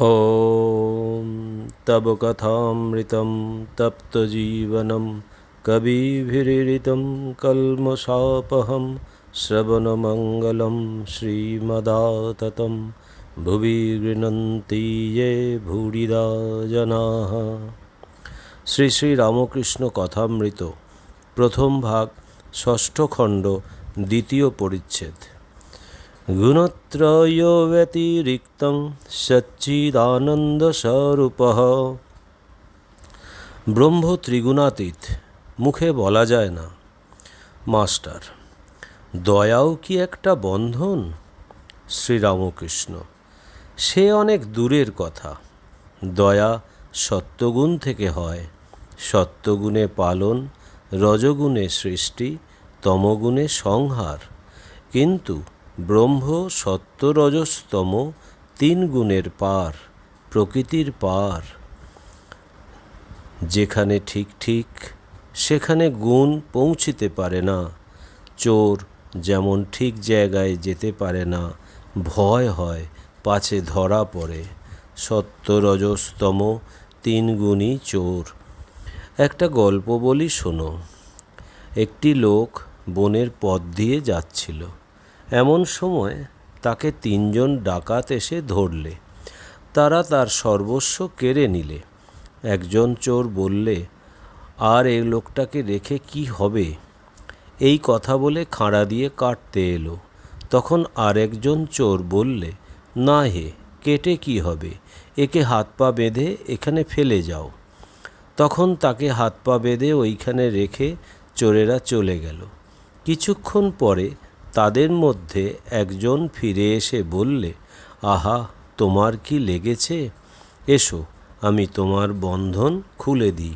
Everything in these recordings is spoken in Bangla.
ॐ तव कथामृतं तप्तजीवनं कविभिरीडितं कल्मषापहं श्रवणमङ्गलं श्रीमदाततं भुवि गृह्णन्ति ये भूरिदा জনাः শ্রী শ্রী রামকৃষ্ণ কথামৃত প্রথম ভাগ ষষ্ঠ খণ্ড দ্বিতীয় পরিচ্ছেদ গুণত্রয় ব্যতিরিক্তং সচ্চিদানন্দস্বরূপः ব্রহ্ম ত্রিগুণাতীত মুখে বলা যায় না। মাস্টার, দয়াও কি একটা বন্ধন? শ্রীরামকৃষ্ণ, সে অনেক দূরের কথা। দয়া সত্যগুণ থেকে হয়। সত্যগুণে পালন, রজগুণে সৃষ্টি, তমগুণে সংহার। কিন্তু ব্রহ্ম সত্য রজস্তম তিন গুণের পার, প্রকৃতির পার। যেখানে ঠিক ঠিক, সেখানে গুণ পৌঁছিতে পারে না। চোর যেমন ঠিক জায়গায় যেতে পারে না, ভয় হয় পাছে ধরা পড়ে। সত্য রজস্তম তিন গুণই চোর। একটা গল্প বলি শোনো। একটি লোক বনের পথ দিয়ে যাচ্ছিল। এমন সময় তাকে তিনজন ডাকাত এসে ধরলে। তারা তার সর্বস্ব কেড়ে নিলে। একজন চোর বললে, আর এই লোকটাকে রেখে কি হবে? এই কথা বলে খাঁড়া দিয়ে কাটতে এলো। তখন আরেকজন চোর বললে, না হে, কেটে কি হবে? একে হাত পা বেঁধে এখানে ফেলে যাও। তখন তাকে হাত পা বেঁধে ওইখানে রেখে চোরেরা চলে গেল। কিছুক্ষণ পরে তাদের মধ্যে একজন ফিরে এসে বললে, আহা, তোমার কি লেগেছে? এসো, আমি তোমার বন্ধন খুলে দিই।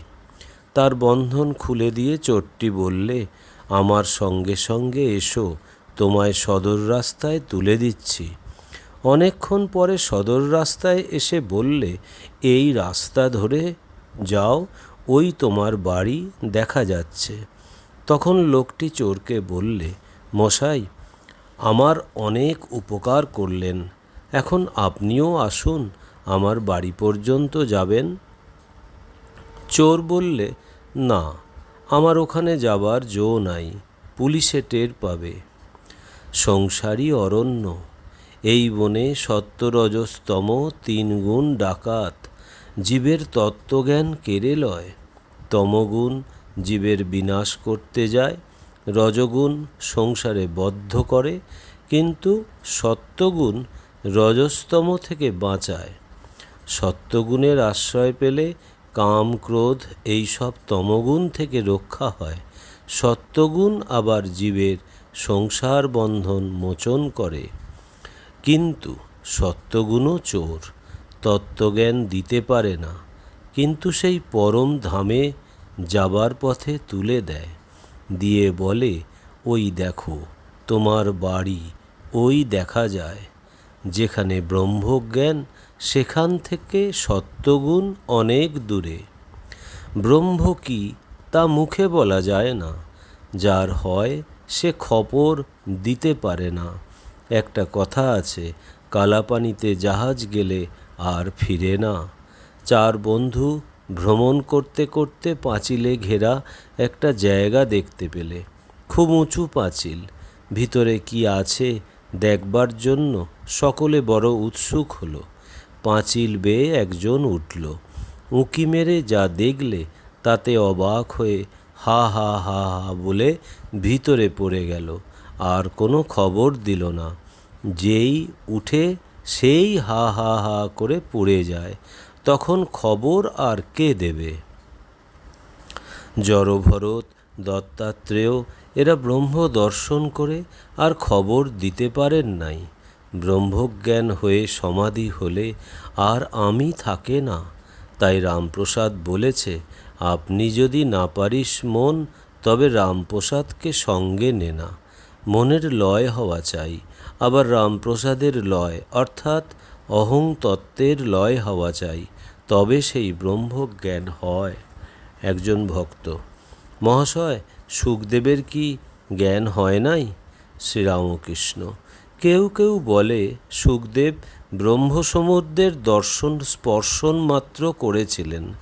তার বন্ধন খুলে দিয়ে চোরটি বললে, আমার সঙ্গে সঙ্গে এসো, তোমায় সদর রাস্তায় তুলে দিচ্ছি। অনেকক্ষণ পরে সদর রাস্তায় এসে বললে, এই রাস্তা ধরে যাও, ওই তোমার বাড়ি দেখা যাচ্ছে। তখন লোকটি চোরকে বললে মশাই, আমার অনেক উপকার করলেন। এখন আপনিও আসুন, আমার বাড়ি পর্যন্ত যাবেন? চোর বললে, না, আমার ওখানে যাবার জো নাই, পুলিশে টের পাবে। সংসারী অরণ্য, এই বনে সত্যরজস্তম তিন গুণ ডাকাত, জীবের তত্ত্বজ্ঞান কেড়ে লয়। তমগুণ জীবের বিনাশ করতে যায় রজগুণ সংসারে বদ্ধ করে, কিন্তু সত্যগুণ রজস্তম থেকে বাঁচায়। সত্যগুণের আশ্রয় পেলে কাম ক্রোধ এইসব তমগুণ থেকে রক্ষা হয়। সত্যগুণ আবার জীবের সংসার বন্ধন মোচন করে। কিন্তু সত্যগুণও চোর, তত্ত্বজ্ঞান দিতে পারে না, কিন্তু সেই পরম ধামে যাবার পথে তুলে দেয়। দিয়ে বলে, ওই দেখো, তোমার বাড়ি ওই দেখা যায়। যেখানে ব্রহ্মজ্ঞান, সেখান থেকে সত্যগুণ অনেক দূরে। ব্রহ্ম কি তা মুখে বলা যায় না। যার হয় সে খবর দিতে পারে না। একটা কথা আছে, কালাপানিতে জাহাজ গেলে আর ফিরে না। চার বন্ধু ভ্রমণ করতে করতে পাঁচিলে ঘেরা একটা জায়গা দেখতে পেলে। খুব উঁচু পাঁচিল। ভিতরে কি আছে দেখবার জন্য? সকলে বড় উৎসুক হলো। পাঁচিল বেয়ে একজন উঠল। উঁকি মেরে যা দেখলে তাতে অবাক হয়ে হা হা হা হা বলে ভিতরে পড়ে গেল। আর কোনো খবর দিল না। যেই উঠে সেই হা হা হা করে পড়ে যায়। তখন খবর আর কে দেবে? জড়ভরত, দত্তাত্রেয়, এরা ব্রহ্ম দর্শন করে আর খবর দিতে পারেন নাই। ব্রহ্মজ্ঞান হয়ে সমাধি হলে আর আমি থাকে না। তাই রামপ্রসাদ বলেছে, আপনি যদি না পারিস মন, তবে রামপ্রসাদকে সঙ্গে নে না। মনের লয় হওয়া চাই, আবার রামপ্রসাদের লয়, অর্থাৎ অহং তত্ত্বের লয় হওয়া চাই, তবে সেই ব্রহ্মজ্ঞান হয়। একজন ভক্ত, মহাশয়, সুখদেবের কি জ্ঞান হয় নাই? শ্রীরামকৃষ্ণ, কেউ কেউ বলে, সুখদেব ব্রহ্মসমুদ্রের দর্শন স্পর্শন মাত্র করেছিলেন,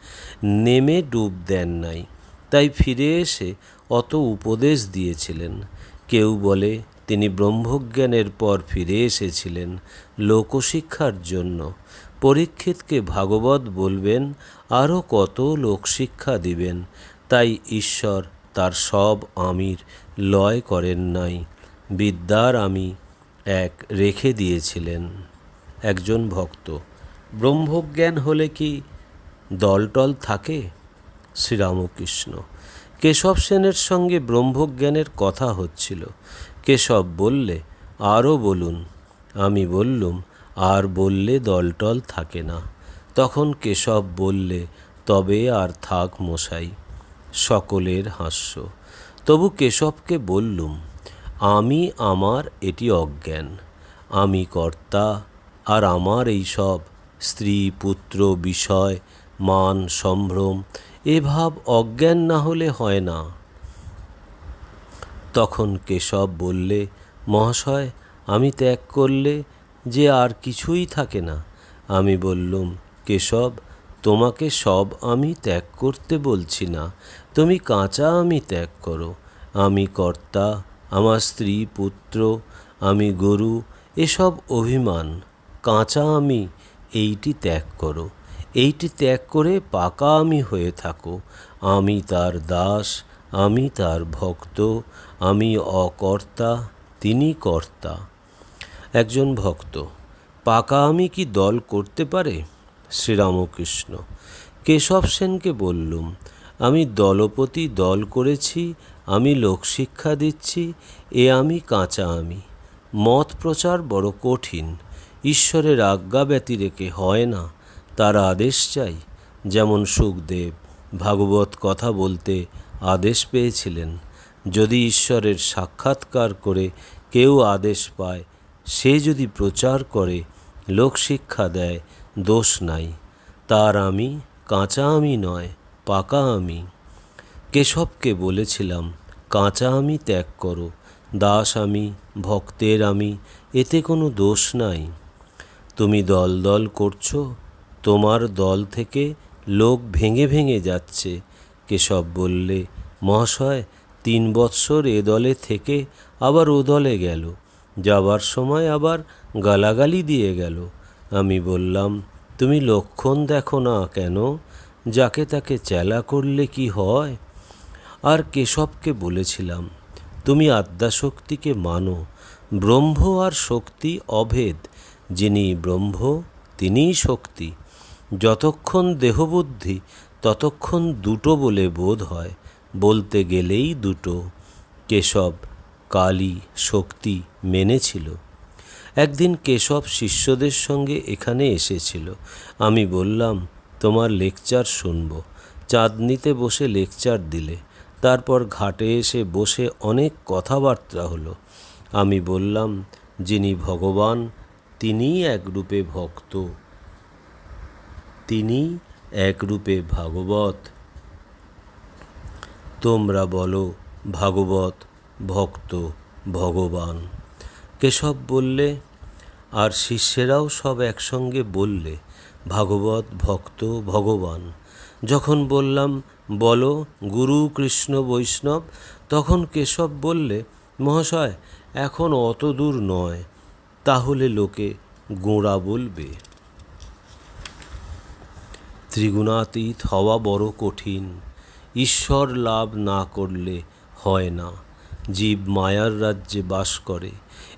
নেমে ডুব দেন নাই, তাই ফিরে এসে অত উপদেশ দিয়েছিলেন। কেউ বলে তিনি ব্রহ্মজ্ঞানের পর ফিরে এসেছিলেন লোকশিক্ষার জন্য। পরীক্ষিতকে ভাগবত বলবেন আরও কত লোকশিক্ষা দিবেন? তাই ঈশ্বর তার সব আমির লয় করেন নাই। বিদ্যার আমি এক রেখে দিয়েছিলেন। একজন ভক্ত, ব্রহ্মজ্ঞান হলে কি দলটল থাকে? শ্রীরামকৃষ্ণ কেশব সেনের সঙ্গে ব্রহ্মজ্ঞানের কথা হচ্ছিল। কেশব বললে, আরও বলুন। আমি বললুম, আর বললে দলটল থাকে না। তখন কেশব বললে, তবে আর থাক মশাই, সকলের হাস্য। তবু কেশবকে বললুম, আমি, আমার এটি অজ্ঞান। আমি কর্তা, আর আমার এই সব স্ত্রী, পুত্র, বিষয়, মান, সম্ভ্রম এ ভাব অজ্ঞান না হলে হয় না। তখন কেশব বললে, মহাশয়, আমি ত্যাগ করলে যে আর কিছুই থাকে না। আমি বললুম, কেশব, তোমাকে সব আমি ত্যাগ করতে বলছি না। তুমি কাঁচা আমি ত্যাগ করো। আমি কর্তা, আমার স্ত্রী, পুত্র, আমি গরু, এসব অভিমান। কাঁচা আমি, এইটি ত্যাগ করো। এইটি ত্যাগ করে পাকা আমি হয়ে থাকো। আমি তার দাস, আমি তার ভক্ত, আমি অকর্তা, তিনি কর্তা। একজন ভক্ত পাকা আমি কি দল করতে পারে? শ্রীরামকৃষ্ণ, কেশব সেনকে বললুম, আমি দলপতি দল করেছি, আমি লোকশিক্ষা দিচ্ছি, এ আমি কাঁচা আমি। মত প্রচার বড় কঠিন, ঈশ্বরের আজ্ঞা ব্যতিরেকে হয় না। তার আদেশ চাই। যেমন সুখদেব ভাগবত কথা বলতে আদেশ পেয়েছিলেন। যদি ঈশ্বরের সাক্ষাৎকার করে কেউ আদেশ পায়, সে যদি প্রচার করে লোকশিক্ষা দেয়, দোষ নাই। তার আমি, কাঁচা আমি নয়, পাকা আমি। কেশবকে বলেছিলাম, কাঁচা আমি ত্যাগ করো, দাস আমি, ভক্তের আমি, এতে কোনো দোষ নাই। তুমি দল দল করছ তোমার দল থেকে লোক ভেঙে ভেঙে যাচ্ছে। কেশব বললে, মহাশয়, তিন বৎসর এ দলে থেকে আবার ও দলে গেল। যাবার সময় আবার গালাগালি দিয়ে গেল। আমি বললাম, তুমি লক্ষণ দেখো না কেন? যাকে তাকে চেলা করলে কি হয়? আর কেশবকে বলেছিলাম, তুমি আদ্যাশক্তিকে মানো। ব্রহ্ম আর শক্তি অভেদ। যিনি ব্রহ্ম, তিনিই শক্তি। যতক্ষণ দেহবুদ্ধি, ততক্ষণ দুটো বলে বোধ হয়, বলতে গেলেই দুটো। কেশব কালী শক্তি মেনেছিল। একদিন কেশব শিষ্যদের সঙ্গে এখানে এসেছিল। আমি বললাম, তোমার লেকচার শুনব। চাঁদনিতে বসে লেকচার দিলে। তারপর ঘাটে এসে বসে অনেক কথাবার্তা হলো। আমি বললাম, যিনি ভগবান, তিনিই একরূপে ভক্ত। তিনি একরূপে ভাগবত। তোমরা বলো, ভাগবত ভক্ত ভগবান। কেশব বললে, আর শিষ্যেরাও সব একসঙ্গে বললে, ভাগবত ভক্ত ভগবান। যখন বললাম, বলো, গুরু, কৃষ্ণ, বৈষ্ণব তখন কেশব বললে, মহাশয়, এখন অত দূর নয়, তাহলে লোকে গোঁড়া বলবে। ত্রিগুণাতীত হওয়া বড় কঠিন। ঈশ্বর লাভ না করলে হয় না। জীব মায়ার রাজ্যে বাস করে।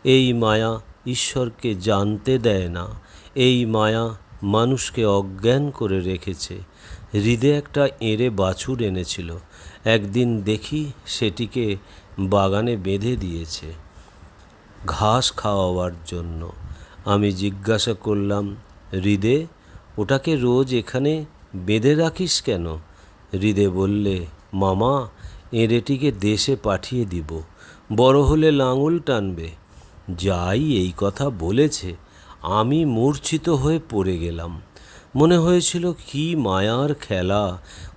এই মায়া ঈশ্বরকে জানতে দেয় না। এই মায়া মানুষকে অজ্ঞান করে রেখেছে। হৃদে একটা এঁড়ে বাছুর এনেছিল। একদিন দেখি সেটিকে বাগানে বেঁধে দিয়েছে। ঘাস খাওয়াবার জন্য। আমি জিজ্ঞাসা করলাম, হৃদে ওটাকে রোজ এখানে বেঁধে রাখিস কেন? হৃদে বললে, মামা, এঁড়েটিকে দেশে পাঠিয়ে দিব, বড় হলে লাঙুল টানবে। যাই এই কথা বলেছে, আমি মূর্ছিত হয়ে পড়ে গেলাম। মনে হয়েছিল কি মায়ার খেলা,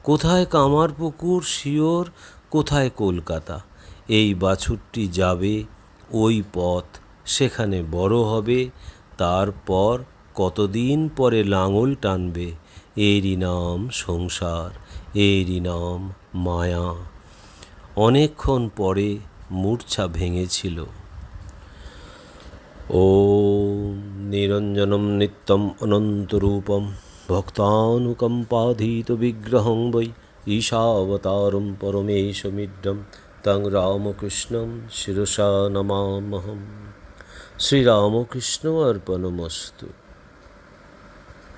কোথায় কামার পুকুর শিওর, কোথায় কলকাতা। এই বাছুরটি যাবে, ওই পথ, সেখানে বড় হবে, তারপর কতদিন পরে লাঙল টানবে? এরই নাম সংসার, এরই নাম মায়া। অনেকক্ষণ পরে মূর্ছা ভেঙেছিল। ও নিরঞ্জনম নিত্যম অনন্তরূপম ভক্তানুকম্পাধীত বিগ্রহং বৈ ঈশাবতারম পরমেশমিদ্রম তং রামকৃষ্ণম শিরসা নমামহম। শ্রীরামকৃষ্ণ অর্পণমস্তু।